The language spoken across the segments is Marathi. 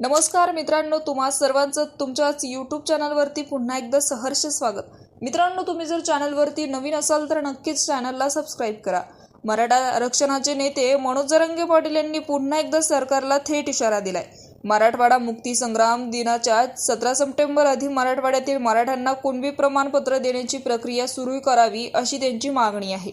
नमस्कार मित्रांनो तुम्हा सर्वांचं तुमच्याच यूट्यूब चॅनलवरती पुन्हा एकदा सहर्ष स्वागत. मित्रांनो तुम्ही जर चॅनलवरती नवीन असाल तर नक्कीच चॅनलला सबस्क्राईब करा. मराठा आरक्षणाचे नेते मनोज जरंगे पाटील यांनी पुन्हा एकदा सरकारला थेट इशारा दिलाय. मराठवाडा मुक्ती संग्राम दिनाच्या सतरा सप्टेंबर आधी मराठवाड्यातील मराठ्यांना कुणबी प्रमाणपत्र देण्याची प्रक्रिया सुरू करावी अशी त्यांची मागणी आहे.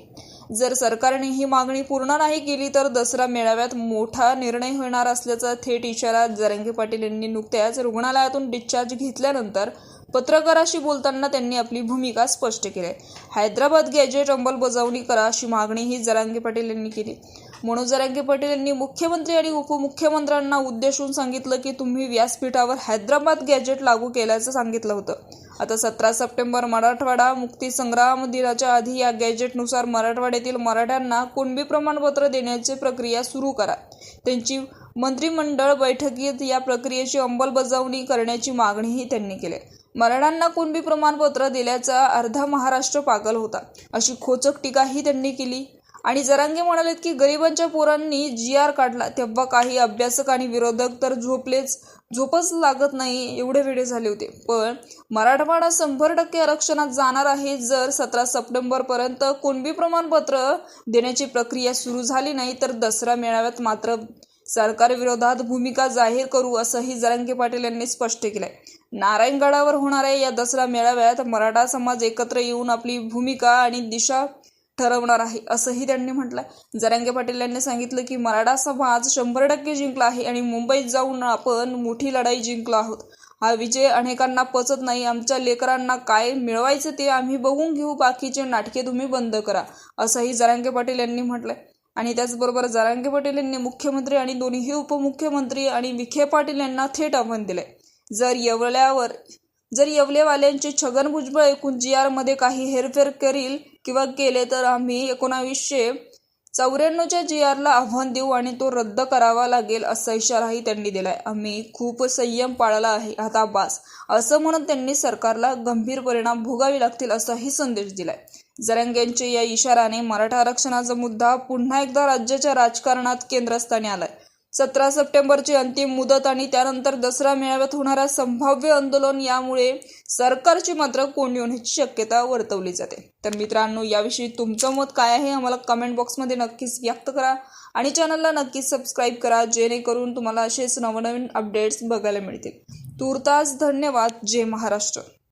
जर सरकारने ही मागणी पूर्ण नाही केली तर दसरा मेळाव्यात मोठा निर्णय होणार असल्याचा थेट इशारा जरंगे पाटील यांनी नुकत्याच रुग्णालयातून डिस्चार्ज घेतल्यानंतर पत्रकाराशी बोलताना त्यांनी आपली भूमिका स्पष्ट केली आहे. हैदराबाद गॅजेट अंमलबजावणी करा अशी मागणीही जरांगे पाटील यांनी केली म्हणून जरांगे पाटील यांनी मुख्यमंत्री आणि उपमुख्यमंत्र्यांना उद्देशून सांगितलं की तुम्ही व्यासपीठावर हैदराबाद गॅजेट लागू केल्याचं सांगितलं होतं आता सतरा सप्टेंबर मराठवाडा मुक्ती संग्राम दिनाच्या आधी या गॅजेटनुसार मराठवाड्यातील मराठ्यांना कुणबी प्रमाणपत्र देण्याची प्रक्रिया सुरू करा. त्यांची मंत्रिमंडळ बैठकीत या प्रक्रियेची अंमलबजावणी करण्याची मागणीही त्यांनी केली. मराठ्यांना कुणबी प्रमाणपत्र दिल्याचा अर्धा महाराष्ट्र पागल होता. अशी खोचक टीकाही त्यांनी केली. आणि जरांगे म्हणालेत की गरिबांच्या पोरांनी जी आर काढला. तेव्हा काही अभ्यासक आणि विरोधक तर झोपलेच झोपच लागत नाही एवढे वेळे झाले होते. पण मराठवाडा शंभर टक्के आरक्षणात जाणार आहे जर सतरा सप्टेंबरपर्यंत कुणबी प्रमाणपत्र देण्याची प्रक्रिया सुरू झाली नाही तर दसरा मेळाव्यात मात्र सरकारविरोधात भूमिका जाहीर करू असंही जरांगे पाटील यांनी स्पष्ट केलंय. नारायणगडावर होणाऱ्या या दसरा मेळाव्यात मराठा समाज एकत्र येऊन आपली भूमिका आणि दिशा ठरवणार आहे असंही त्यांनी म्हटलंय. जरांगे पाटील यांनी सांगितलं की मराठा समाज शंभर टक्के जिंकला आहे आणि मुंबईत जाऊन आपण मोठी लढाई जिंकलो आहोत. हा विजय अनेकांना पचत नाही आमच्या लेकरांना काय मिळवायचं ते आम्ही बघून घेऊ बाकीचे नाटके तुम्ही बंद करा असंही जरांगे पाटील यांनी म्हटलंय. आणि त्याचबरोबर जरांगे पाटील यांनी मुख्यमंत्री आणि दोन्ही उपमुख्यमंत्री आणि विखे पाटील यांना थेट आव्हान दिलंय. जर येवल्यावर जर येवलेवाल्यांचे छगन भुजबळ एकूण जी आरमध्ये काही हेरफेर करील किंवा केले तर आम्ही एकोणावीसशे चौऱ्याण्णवच्या जी आरला आव्हान देऊ आणि तो रद्द करावा लागेल असा इशाराही त्यांनी दिलाय. आम्ही खूप संयम पाळला आहे. आता बास असं म्हणत त्यांनी सरकारला गंभीर परिणाम भोगावे लागतील असाही संदेश दिलाय. जरंग्यांच्या या इशाराने मराठा आरक्षणाचा मुद्दा पुन्हा एकदा राज्याच्या राजकारणात केंद्रस्थानी आलाय. सतरा सप्टेंबरची अंतिम मुदत आणि त्यानंतर दसरा मेळाव्यात होणारा संभाव्य आंदोलन यामुळे सरकारची मात्र कोंडी होण्याची शक्यता वर्तवली जाते. तर मित्रांनो याविषयी तुमचं मत काय आहे? आम्हाला कमेंट बॉक्समध्ये नक्कीच व्यक्त करा आणि चॅनलला नक्कीच सबस्क्राईब करा जेणेकरून तुम्हाला असेच नवनवीन अपडेट्स बघायला मिळतील. तूर्तास धन्यवाद. जय महाराष्ट्र.